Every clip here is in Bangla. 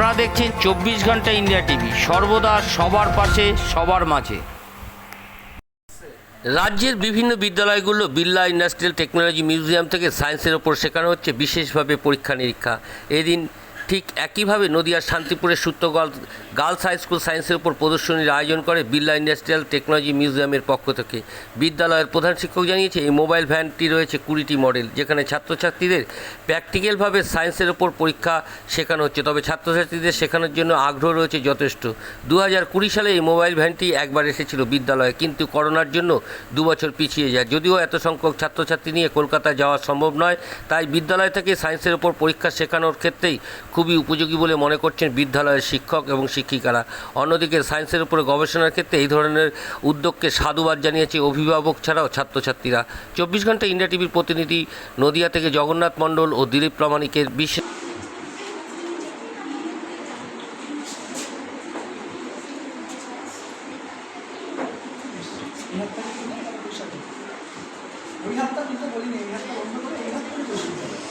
আপনারা দেখছেন চব্বিশ ঘণ্টা ইন্ডিয়া টিভি। সর্বদা সবার পাশে, সবার মাঝে। রাজ্যের বিভিন্ন বিদ্যালয়গুলো বিল্লা ইন্ডাস্ট্রিয়াল টেকনোলজি মিউজিয়াম থেকে সায়েন্সের ওপর শেখানো হচ্ছে বিশেষভাবে পরীক্ষা নিরীক্ষা এদিন ঠিক একইভাবে নদিয়ার শান্তিপুরের সূত্র গার্লস হাই স্কুল সায়েন্সের উপর প্রদর্শনীর আয়োজন করে বিড়লা ইন্ডাস্ট্রিয়াল টেকনোলজি মিউজিয়ামের পক্ষ থেকে। বিদ্যালয়ের প্রধান শিক্ষক জানিয়েছে, এই মোবাইল ভ্যানটি রয়েছে কুড়িটি মডেল, যেখানে ছাত্রছাত্রীদের প্র্যাকটিক্যালভাবে সায়েন্সের ওপর পরীক্ষা শেখানো হচ্ছে। তবে ছাত্রছাত্রীদের শেখানোর জন্য আগ্রহ রয়েছে যথেষ্ট। দু হাজার কুড়ি সালে এই মোবাইল ভ্যানটি একবার এসেছিল বিদ্যালয়ে, কিন্তু করোনার জন্য দু বছর পিছিয়ে যায়। যদিও এত সংখ্যক ছাত্রছাত্রী নিয়ে কলকাতা যাওয়া সম্ভব নয়, তাই বিদ্যালয় থেকে সায়েন্সের ওপর পরীক্ষা শেখানোর ক্ষেত্রেই খুবই উপযোগী বলে মনে করছেন বিদ্যালয়ের শিক্ষক এবং শিক্ষিকারা। অন্যদিকে সায়েন্সের উপরে গবেষণার ক্ষেত্রে এই ধরনের উদ্যোগকে সাধুবাদ জানিয়েছে অভিভাবক ছাড়াও ছাত্রছাত্রীরা। চব্বিশ ঘণ্টা ইন্ডিয়া টিভির প্রতিনিধি নদিয়া থেকে জগন্নাথ মণ্ডল ও দিলীপ প্রামাণিকের বিশেষ ওই হাতটা কিন্তু বলিনি, এই হাতটা করে এই হাত করে বসে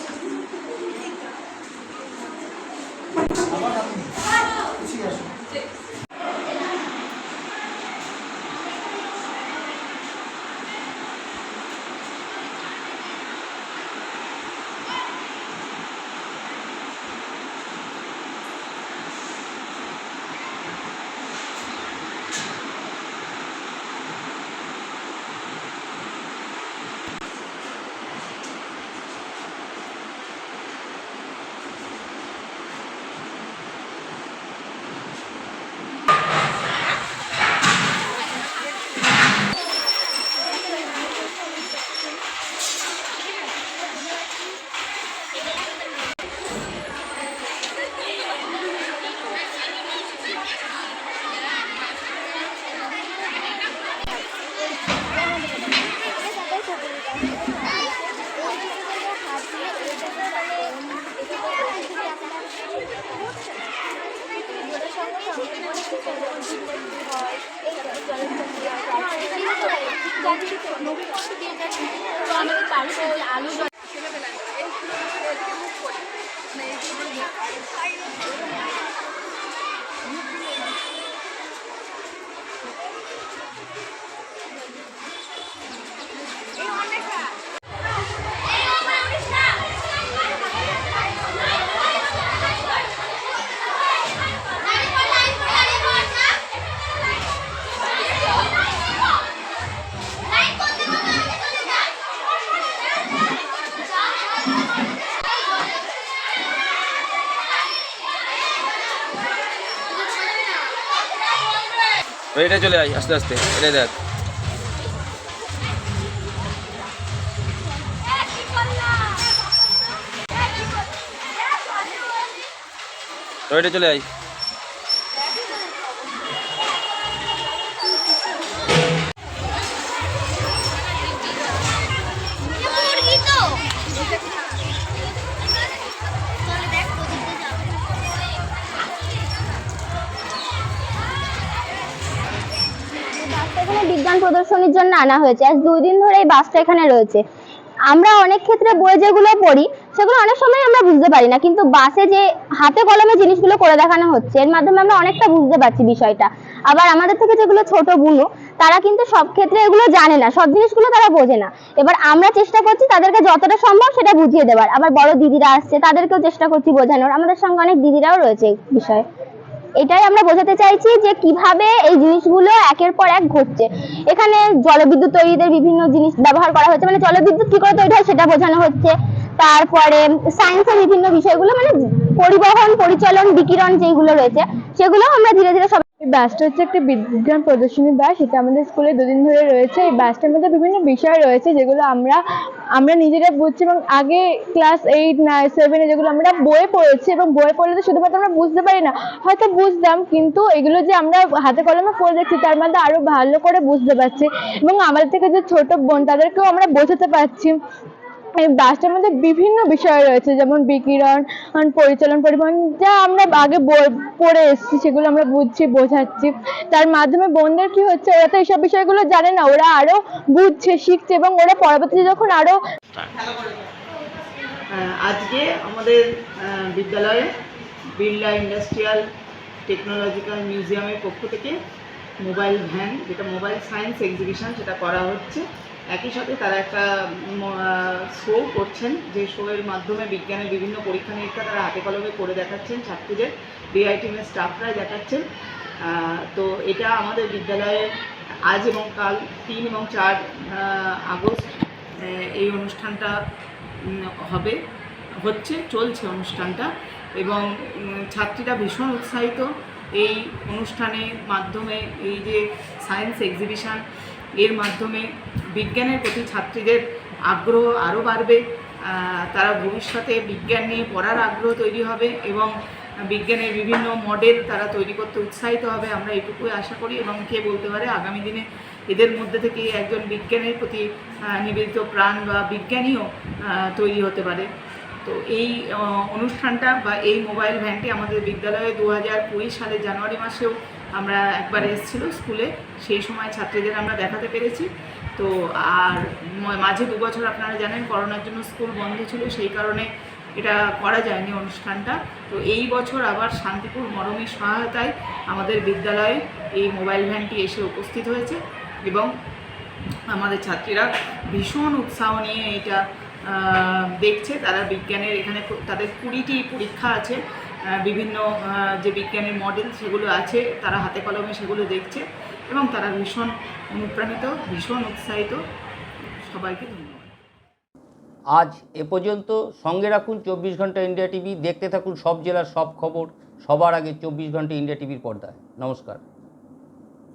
阿鲁格，阿鲁。এটা চলে আয় আস্তে আস্তে এটা দেখ। এটা চলে আয়। প্রদর্শনীর জন্য আনা হয়েছে। আজ দুই দিন ধরে এই বাসটা এখানে রয়েছে। আমরা অনেক ক্ষেত্রে বই যেগুলো পড়ি, সেগুলো অনেক সময় আমরা বুঝতে পারি না, কিন্তু বাসে যে হাতে কলমে জিনিসগুলো করে দেখানো হচ্ছে, এর মাধ্যমে আমরা অনেকটা বুঝতে পারছি বিষয়টা। আবার আমাদের থেকে যেগুলো ছোট বুনো, তারা কিন্তু সব ক্ষেত্রে এগুলো জানে না, সব জিনিসগুলো তারা বোঝে না। এবার আমরা চেষ্টা করছি তাদেরকে যতটা সম্ভব সেটা বুঝিয়ে দেওয়ার। আবার বড় দিদিরা আসছে, তাদেরকেও চেষ্টা করছি বোঝানোর। আমাদের সঙ্গে অনেক দিদিরাও রয়েছে বিষয়ে। এটাই আমরা বোঝাতে চাইছি যে কীভাবে এই জিনিসগুলো একের পর এক ঘটছে। এখানে জলবিদ্যুৎ তৈরিতে বিভিন্ন জিনিস ব্যবহার করা হচ্ছে। মানে জলবিদ্যুৎ কি করে তৈরি হয় সেটা বোঝানো হচ্ছে। তারপরে সায়েন্সের বিভিন্ন বিষয়গুলো মানে পরিবহন, পরিচালন, বিকিরণ যেগুলো রয়েছে সেগুলো আমরা ধীরে ধীরে সব বাসটা হচ্ছে একটা বিজ্ঞান প্রদর্শনী বাস এটা আমাদের স্কুলে দুদিন ধরে রয়েছে। এই বাসটার মধ্যে বিভিন্ন বিষয় রয়েছে, যেগুলো আমরা আমরা নিজেরা বুঝছি এবং আগে ক্লাস এইট নাইন সেভেনে যেগুলো আমরা বইয়ে পড়েছি এবং বইয়ে পড়লে তো শুধুমাত্র আমরা বুঝতে পারি না। হয়তো বুঝতাম, কিন্তু এগুলো যে আমরা হাতে কলমে পড়ে দেখছি, তার মধ্যে আরও ভালো করে বুঝতে পারছি। এবং আমাদের থেকে যে ছোট বোন, তাদেরকেও আমরা বোঝাতে পারছি। এই বাসটার মধ্যে বিভিন্ন বিষয় রয়েছে, যেমন বিকিরণ পরিচালন পরিবহন, যা আমরা আগে পড়ে এসেছি, সেগুলো আমরা বুঝছি, বোঝাচ্ছি। তার মাধ্যমে বোনদের কি হচ্ছে, ওরা তো এইসব বিষয়গুলো জানে না, ওরা আরও বুঝছে, শিখছে এবং ওরা পরবর্তীতে যখন আরও আজকে আমাদের বিদ্যালয়ে বিড়লা ইন্ডাস্ট্রিয়াল টেকনোলজিক্যাল মিউজিয়ামের পক্ষ থেকে মোবাইল ভ্যান, যেটা মোবাইল সায়েন্স এক্সিবিশন, সেটা করা হচ্ছে। একই সাথে তারা একটা শো করছেন যে শোয়ের মাধ্যমে বিজ্ঞানের বিভিন্ন পরীক্ষা নিরীক্ষা তারা হাতে কলমে করে দেখাচ্ছেন, ছাত্রীদের ডিআই টিমের স্টাফরাই দেখাচ্ছেন। তো এটা আমাদের বিদ্যালয়ে আজ এবং কাল তিন এবং চার আগস্ট এই অনুষ্ঠানটা হবে, হচ্ছে, চলছে অনুষ্ঠানটা এবং ছাত্রীরা ভীষণ উৎসাহিত। এই অনুষ্ঠানের মাধ্যমে, এই যে সায়েন্স এক্সিবিশন এর মাধ্যমে বিজ্ঞানের প্রতি ছাত্রীদের আগ্রহ আরও বাড়বে তারা ভবিষ্যতে বিজ্ঞান নিয়ে পড়ার আগ্রহ তৈরি হবে এবং বিজ্ঞানের বিভিন্ন মডেল তারা তৈরি করতে উৎসাহিত হবে। আমরা এটুকুই আশা করি এবং কে বলতে পারে আগামী দিনে এদের মধ্যে থেকে একজন বিজ্ঞানের প্রতি নিবেদিত প্রাণ বা বিজ্ঞানীও তৈরি হতে পারে। তো এই অনুষ্ঠানটা বা এই মোবাইল ভ্যানটি আমাদের বিদ্যালয়ে দু হাজার কুড়ি সালের জানুয়ারি মাসেও আমরা একবার এসেছিল স্কুলে। সেই সময় ছাত্রীদের আমরা দেখাতে পেরেছি। তো আর মাঝে দু বছর আপনারা জানেন করোনার জন্য স্কুল বন্ধ ছিল, সেই কারণে এটা করা যায়নি অনুষ্ঠানটা। তো এই বছর আবার শান্তিপুর মরমের সহায়তায় আমাদের বিদ্যালয়ে এই মোবাইল ভ্যানটি এসে উপস্থিত হয়েছে এবং আমাদের ছাত্রীরা ভীষণ উৎসাহ নিয়ে এটা দেখছে। তারা বিজ্ঞানের এখানে তাদের কুড়িটি পরীক্ষা আছে বিভিন্ন যে বিজ্ঞানের মডেল সেগুলো আছে, তারা হাতে কলমে সেগুলো দেখছে এবং তারা ভীষণ অনুপ্রাণিত, ভীষণ উৎসাহিত। সবাইকে আজ এ পর্যন্ত সঙ্গে রাখুন চব্বিশ ঘণ্টা ইন্ডিয়া টিভি। দেখতে থাকুন সব জেলার সব খবর সবার আগে চব্বিশ ঘণ্টা ইন্ডিয়া টিভির পর্দায়। নমস্কার।